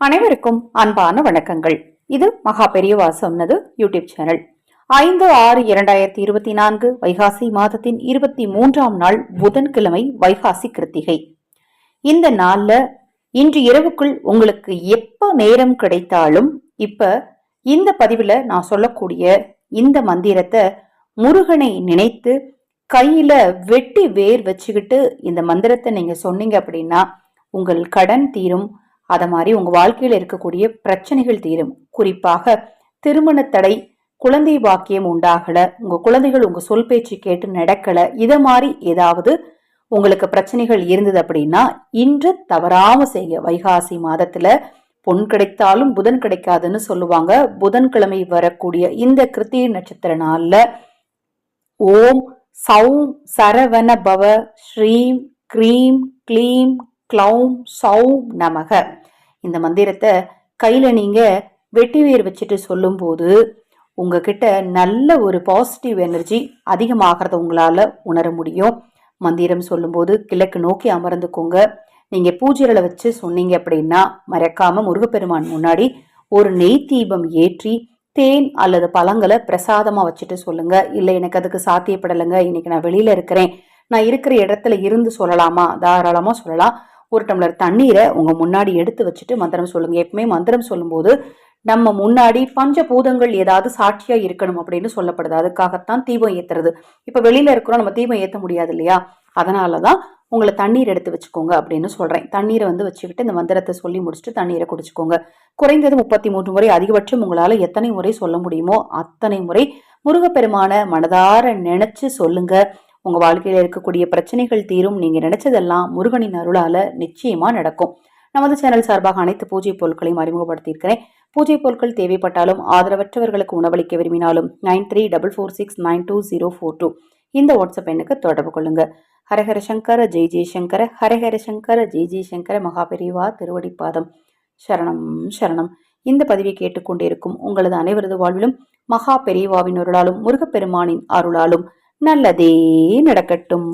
அனைவருக்கும் அன்பான வணக்கங்கள். இது மகா பெரியவா சொன்னது யூடியூப் சேனல். ஐந்து ஆறு இரண்டாயிரத்தி இருபத்தி நான்கு வைகாசி மாதத்தின் இருபத்தி மூன்றாம் நாள் புதன்கிழமை வைகாசி கிருத்திகை. இந்த நாள்ல இன்று இரவுக்குள் உங்களுக்கு எப்ப நேரம் கிடைத்தாலும் இப்ப இந்த பதிவுல நான் சொல்லக்கூடிய இந்த மந்திரத்தை முருகனை நினைத்து கையில வெட்டி வேர் வச்சுக்கிட்டு இந்த மந்திரத்தை நீங்க சொன்னீங்க அப்படின்னா உங்கள் கடன் தீரும் அத மாதிரி உங்க வாழ்க்கையில இருக்கக்கூடிய பிரச்சனைகள் தீரும். குறிப்பாக திருமண தடை குழந்தை பாக்கியம் உண்டாகல உங்க குழந்தைகள் உங்க சொல் பேச்சு கேட்டு நடக்கல இத மாதிரி ஏதாவது உங்களுக்கு பிரச்சனைகள் இருந்தது அப்படின்னா இன்று தவறாம செய்ய வைகாசி மாதத்துல பொன் கிடைத்தாலும் புதன் கிடைக்காதுன்னு சொல்லுவாங்க. புதன்கிழமை வரக்கூடிய இந்த கிருத்திய நட்சத்திர நாள்ல ஓம் சௌம் சரவண பவ ஸ்ரீம் க்ரீம் க்ளீம் க்ளௌம் சௌம் நமக. இந்த மந்திரத்தை கையில் நீங்கள் வெட்டி வேர் வச்சுட்டு சொல்லும்போது உங்ககிட்ட நல்ல ஒரு பாசிட்டிவ் எனர்ஜி அதிகமாகிறத உங்களால் உணர முடியும். மந்திரம் சொல்லும்போது கிழக்கு நோக்கி அமர்ந்துக்கோங்க. நீங்கள் பூஜைகளை வச்சு சொன்னீங்க அப்படின்னா மறக்காமல் முருகப்பெருமான் முன்னாடி ஒரு நெய் தீபம் ஏற்றி தேன் அல்லது பழங்களை பிரசாதமாக வச்சுட்டு சொல்லுங்க. இல்லை எனக்கு அதுக்கு சாத்தியப்படலைங்க. இன்னைக்கு நான் வெளியில் இருக்கிறேன். நான் இருக்கிற இடத்துல இருந்து சொல்லலாமா? தாராளமாக சொல்லலாம். ஒரு டம்ளர் தண்ணீரை உங்கள் முன்னாடி எடுத்து வச்சுட்டு மந்திரம் சொல்லுங்கள் எப்பவுமே மந்திரம் சொல்லும்போது நம்ம முன்னாடி பஞ்சபூதங்கள் ஏதாவது சாட்சியா இருக்கணும் அப்படின்னு சொல்லப்படுது. அதுக்காகத்தான் தீபம் ஏத்துறது. இப்ப வெளியில இருக்கிறோம் நம்ம தீபம் ஏத்த முடியாது இல்லையா? அதனாலதான் உங்களை தண்ணீர் எடுத்து வச்சுக்கோங்க அப்படின்னு சொல்றேன். தண்ணீரை வந்து வச்சுக்கிட்டு இந்த மந்திரத்தை சொல்லி முடிச்சுட்டு தண்ணீரை குடிச்சுக்கோங்க. குறைந்தது முப்பத்தி மூன்று முறை அதிகபட்சம் உங்களால எத்தனை முறை சொல்ல முடியுமோ அத்தனை முறை முருகப்பெருமான மனதார நினைச்சு சொல்லுங்க. உங்க வாழ்க்கையில இருக்கக்கூடிய பிரச்சனைகள் தீரும். நீங்க நினைச்சதெல்லாம் முருகனின் அருளால நிச்சயமா நடக்கும். நமது சேனல் சார்பாக அனைத்து பூஜை பொருட்களையும் அறிமுகப்படுத்தியிருக்கிறேன். பூஜை பொருட்கள் தேவைப்பட்டாலும் ஆதரவற்றவர்களுக்கு உணவளிக்க விரும்பினாலும் nine three double four six nine two zero four two இந்த வாட்ஸ்அப் எண்ணுக்கு தொடர்பு கொள்ளுங்க. ஹரஹர சங்கர ஜெய் ஜெய்சங்கர ஹரஹர சங்கர ஜெய் ஜெய்சங்கர மகாபெரிவா திருவடிப்பாதம் சரணம் சரணம். இந்த பதிவை கேட்டுக்கொண்டிருக்கும் உங்களது அனைவரது வாழ்விலும் மகா பெரியவாவின் அருளாலும் முருகப்பெருமானின் அருளாலும் நல்லதே நடக்கட்டும்.